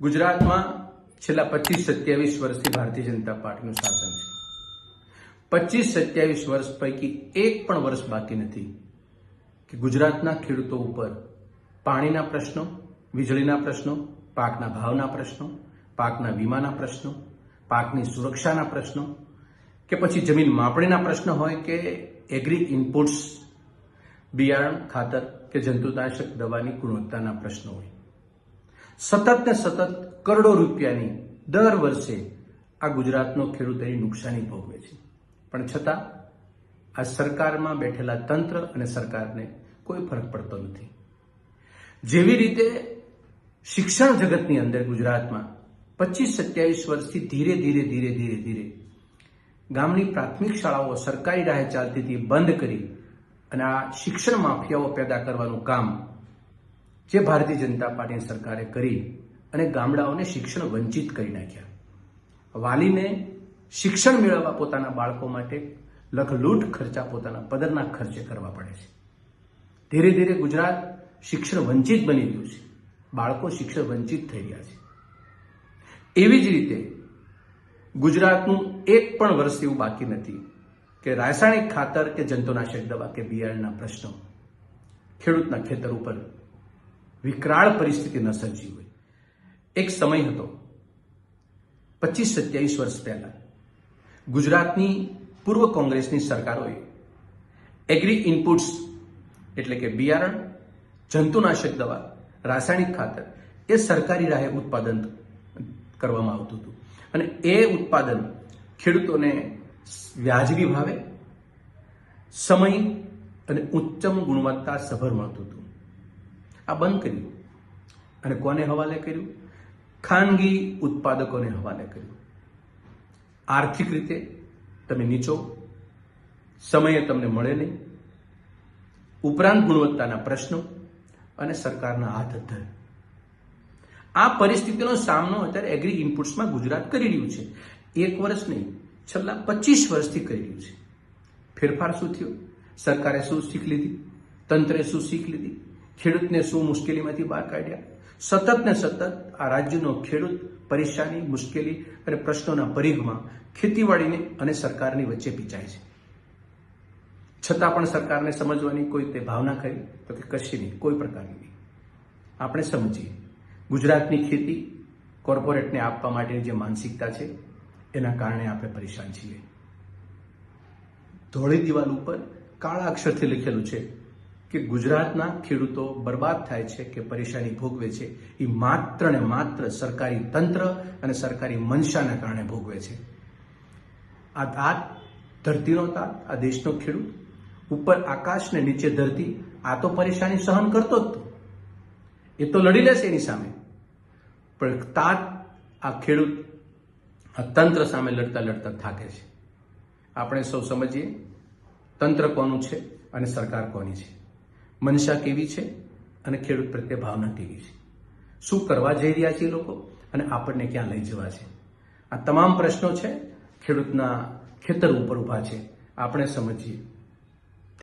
ગુજરાતમાં છેલ્લા પચીસ સત્યાવીસ વર્ષથી ભારતીય જનતા પાર્ટીનું શાસન છે. પચીસ સત્યાવીસ વર્ષ પૈકી એક પણ વર્ષ બાકી નથી કે ગુજરાતના ખેડૂતો ઉપર પાણીના પ્રશ્નો, વીજળીના પ્રશ્નો, પાકના ભાવના પ્રશ્નો, પાકના વીમાના પ્રશ્નો, પાકની સુરક્ષાના પ્રશ્નો કે પછી જમીન માપણીના પ્રશ્નો હોય કે એગ્રી ઇનપુટ્સ બિયારણ, ખાતર કે જંતુનાશક દવાની ગુણવત્તાના પ્રશ્નો હોય. સતત ને સતત કરોડો રૂપિયાની દર વર્ષે આ ગુજરાતનો ખેડૂત એની નુકસાની ભોગવે છે. પણ છતાં, આ સરકારમાં બેઠેલા તંત્ર અને સરકારને કોઈ ફરક પડતો નથી. જેવી રીતે શિક્ષણ જગતની અંદર ગુજરાતમાં પચીસ સત્યાવીસ વર્ષથી ધીરે ધીરે ધીરે ધીરે ધીરે ગામની પ્રાથમિક શાળાઓ સરકારી રાહે ચાલતી હતી, બંધ કરી અને આ શિક્ષણ માફિયાઓ પેદા કરવાનું કામ જે ભારતીય જનતા પાર્ટીની સરકારે કરી અને ગામડાઓને શિક્ષણ વંચિત કરી નાખ્યા. વાલીને શિક્ષણ મેળવવા પોતાના બાળકો માટે લખલૂટ ખર્ચા પોતાના પદરના ખર્ચે કરવા પડે છે. ધીરે ધીરે ગુજરાત શિક્ષણ વંચિત બની ગયું છે. બાળકો શિક્ષણ વંચિત થઈ રહ્યા છે. એવી જ રીતે ગુજરાતનું એક પણ વર્ષ એવું બાકી નથી કે રાસાયણિક ખાતર કે જંતુનાશક દવા કે બિયારણના પ્રશ્નો ખેડૂતના ખેતર ઉપર વિકરાળ પરિસ્થિતિ ન સર્જી હોય એક સમય હતો, પચીસ સત્યાવીસ વર્ષ પહેલા. ગુજરાતની પૂર્વ કોંગ્રેસની સરકારોએ એગ્રી ઇનપુટ્સ એટલે કે બિયારણ, જંતુનાશક દવા, રાસાયણિક ખાતર એ સરકારી રાહે ઉત્પાદન કરવામાં આવતું હતું. અને એ ઉત્પાદન ખેડૂતોને વ્યાજબી ભાવે, સમય અને ઉચ્ચમ ગુણવત્તા સભર મળતું હતું. આ બંધ કર્યું. અને કોને હવાલે કર્યું? ખાનગી ઉત્પાદકોને હવાલે કર્યું. આર્થિક રીતે તમે નીચો, સમયે તમને મળે નહીં. ઉપરાંત ગુણવત્તાના પ્રશ્નો અને સરકારના હાથ ધર. આ પરિસ્થિતિનો સામનો અત્યારે એગ્રી ઇનપુટ્સમાં ગુજરાત કરી રહ્યું છે. એક વર્ષ નહીં, છેલ્લા પચીસ વર્ષથી કરી રહ્યું છે. ફેરફાર શું થયો? સરકારે શું શીખ લીધી? તંત્રે શું શીખ લીધી? ખેડૂતને શું મુશ્કેલીમાંથી બહાર કાઢ્યા? સતત ને સતત આ રાજ્યનો ખેડૂત પરેશાની, મુશ્કેલી અને પ્રશ્નોના પરિઘમાં ખેતીવાડીને અને સરકારની વચ્ચે પીચાય છે. છતાં પણ સરકારને સમજવાની કોઈ તે ભાવના ખરી તો કે કશી નહીં, કોઈ પ્રકારની નહીં. આપણે સમજીએ. ગુજરાતની ખેતી કોર્પોરેટને આપવા માટેની જે માનસિકતા છે, એના કારણે આપણે પરેશાન છીએ. ધોળી દિવાલ ઉપર કાળા અક્ષરથી લખેલું છે કે ગુજરાતના ખેડૂતો બરબાદ થાય છે કે પરેશાની ભોગવે છે, એ માત્ર ને માત્ર સરકારી તંત્ર અને સરકારી મંશાના કારણે ભોગવે છે. આ તાત ધરતીનો તાત આ દેશનો ખેડૂત, ઉપર આકાશ ને નીચે ધરતી, આ તો પરેશાની સહન કરતો જ એ તો લડી લેશે એની સામે. પણ તાત આ ખેડૂત, આ તંત્ર સામે લડતા લડતા થાકે છે. આપણે સૌ સમજીએ, તંત્ર કોનું છે અને સરકાર કોની છે? મનસા કેવી છે અને ખેડૂત પ્રત્યે ભાવના કેવી છે? શું કરવા જઈ રહ્યા છે લોકો અને આપણને ક્યાં લઈ જવા છે? આ તમામ પ્રશ્નો છે ખેડૂતના ખેતર ઉપર ઊભા છે. આપણે સમજીએ.